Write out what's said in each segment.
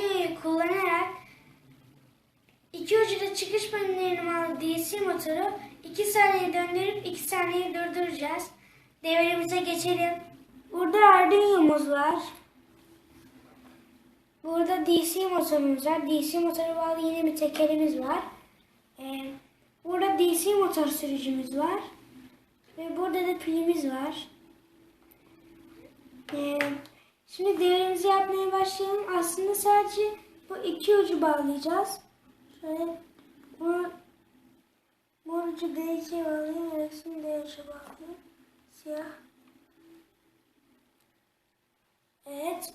Arduino'yu kullanarak iki ucuda çıkış panelinin olan DC motoru 2 saniye döndürüp 2 saniye durduracağız. Devremize geçelim. Burada Arduino'muz var. Burada DC motorumuz var. DC motoru bağlı yine bir tekerimiz var. Ee, burada DC motor sürücümüz var. Ve burada da pilimiz var. Ee, şimdi devremizi yapmaya başlayalım. Aslında sadece bu iki ucu bağlayacağız. Şöyle bu mor ucu D2'ye bağlayayım. Öylesini D3'e bağlayayım. Siyah. Evet.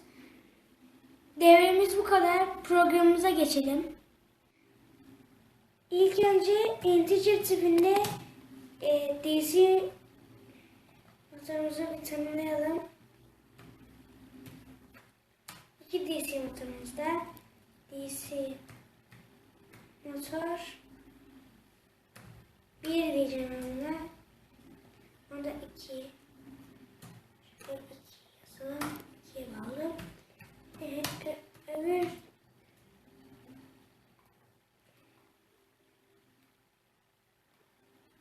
Devremiz bu kadar. Programımıza geçelim. İlk önce integer tipinde e, motorumuzu bir tanımlayalım. İki DC motorumuzda DC motor bir onunla. Onda iki. Şöyle iki yazalım. İkiye bağlı. Evet, öbür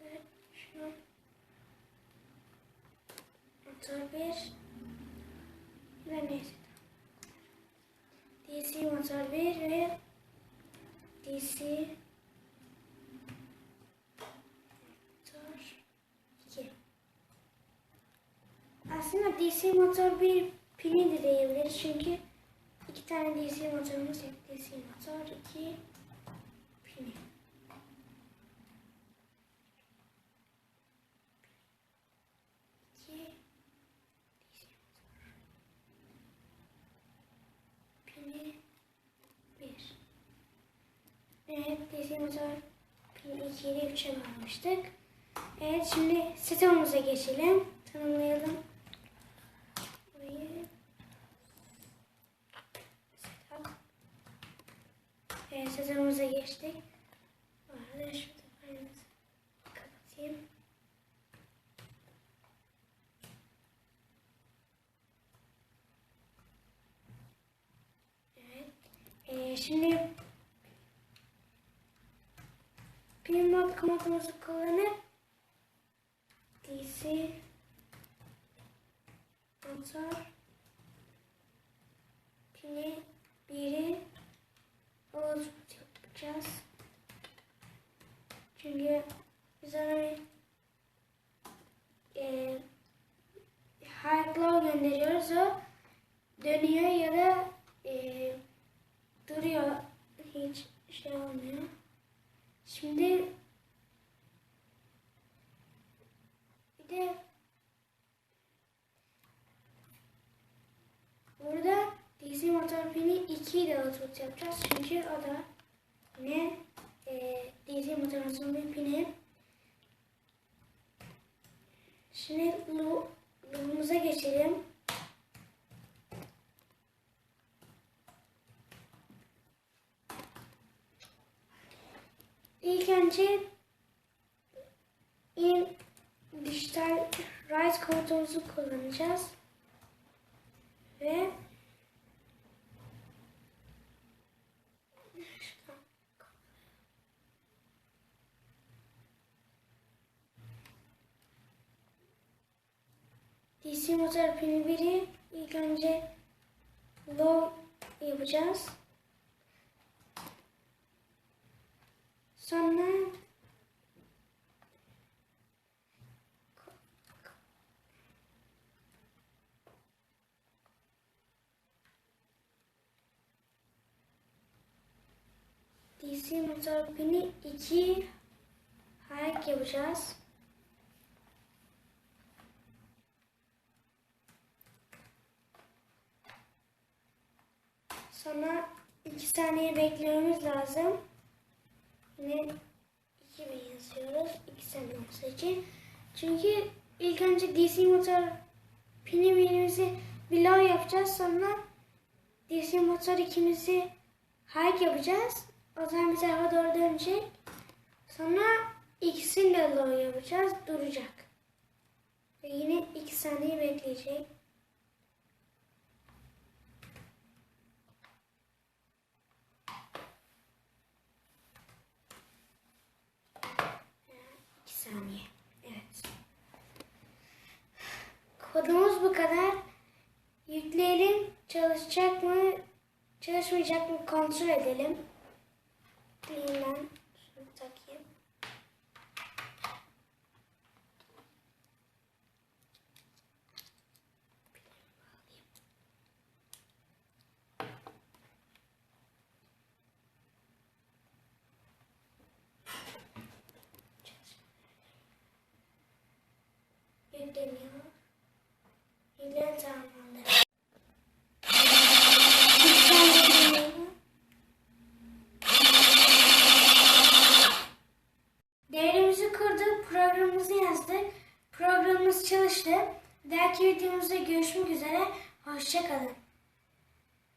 Evet, şunu motor bir ve neyse 1 ve DC motor 2 aslında DC motor 1 pini de diyebiliriz çünkü iki tane DC motorumuz. DC motor 2 pini. İki DC motor. Pini 1. Evet DC motor pini 2 ile 3'e bağlamıştık. Evet şimdi setup'ımıza geçelim. Tanımlayalım. Burayı setup. Evet setup'ımıza geçtik. Bu arada şurada paramızı kapatayım. Evet. Ee, şimdi pin mod komutumuzu kullanıp DC motor. Pini biri. Yapacağız. Çünkü biz ona e, glow gönderiyoruz. O dönüyor ya da e, duruyor. Hiç şey olmuyor. Şimdi bir de burada DC motor pini 2 ile output yapacağız. Çünkü o da yine e, DC motorumuzun pini. Şimdi loop, loop'umuza geçelim. İlk önce in dijital write kodumuzu kullanacağız. Ve DC motor pini 1'i ilk önce low yapacağız. Sonra DC motor pini 2 hack yapacağız. Sonra 2 saniye beklememiz lazım. Yine 2000 yazıyoruz. 2 saniye olması için. Çünkü ilk önce DC motor pini birimizi below yapacağız. Sonra DC motor ikimizi high yapacağız. O zaman bize hava doğru dönecek. Sonra ikisini de low yapacağız. Duracak. Ve yine 2 saniye bekleyecek. saniye. Evet. Kodumuz bu kadar. Yükleyelim. Çalışacak mı? Çalışmayacak mı kontrol edelim. Clean'den şunu takayım. Yükleniyor. Yüklen tamamlandı. Devremizi kurduk, programımızı yazdık. Programımız çalıştı. Belki videomuzda görüşmek üzere. Hoşçakalın.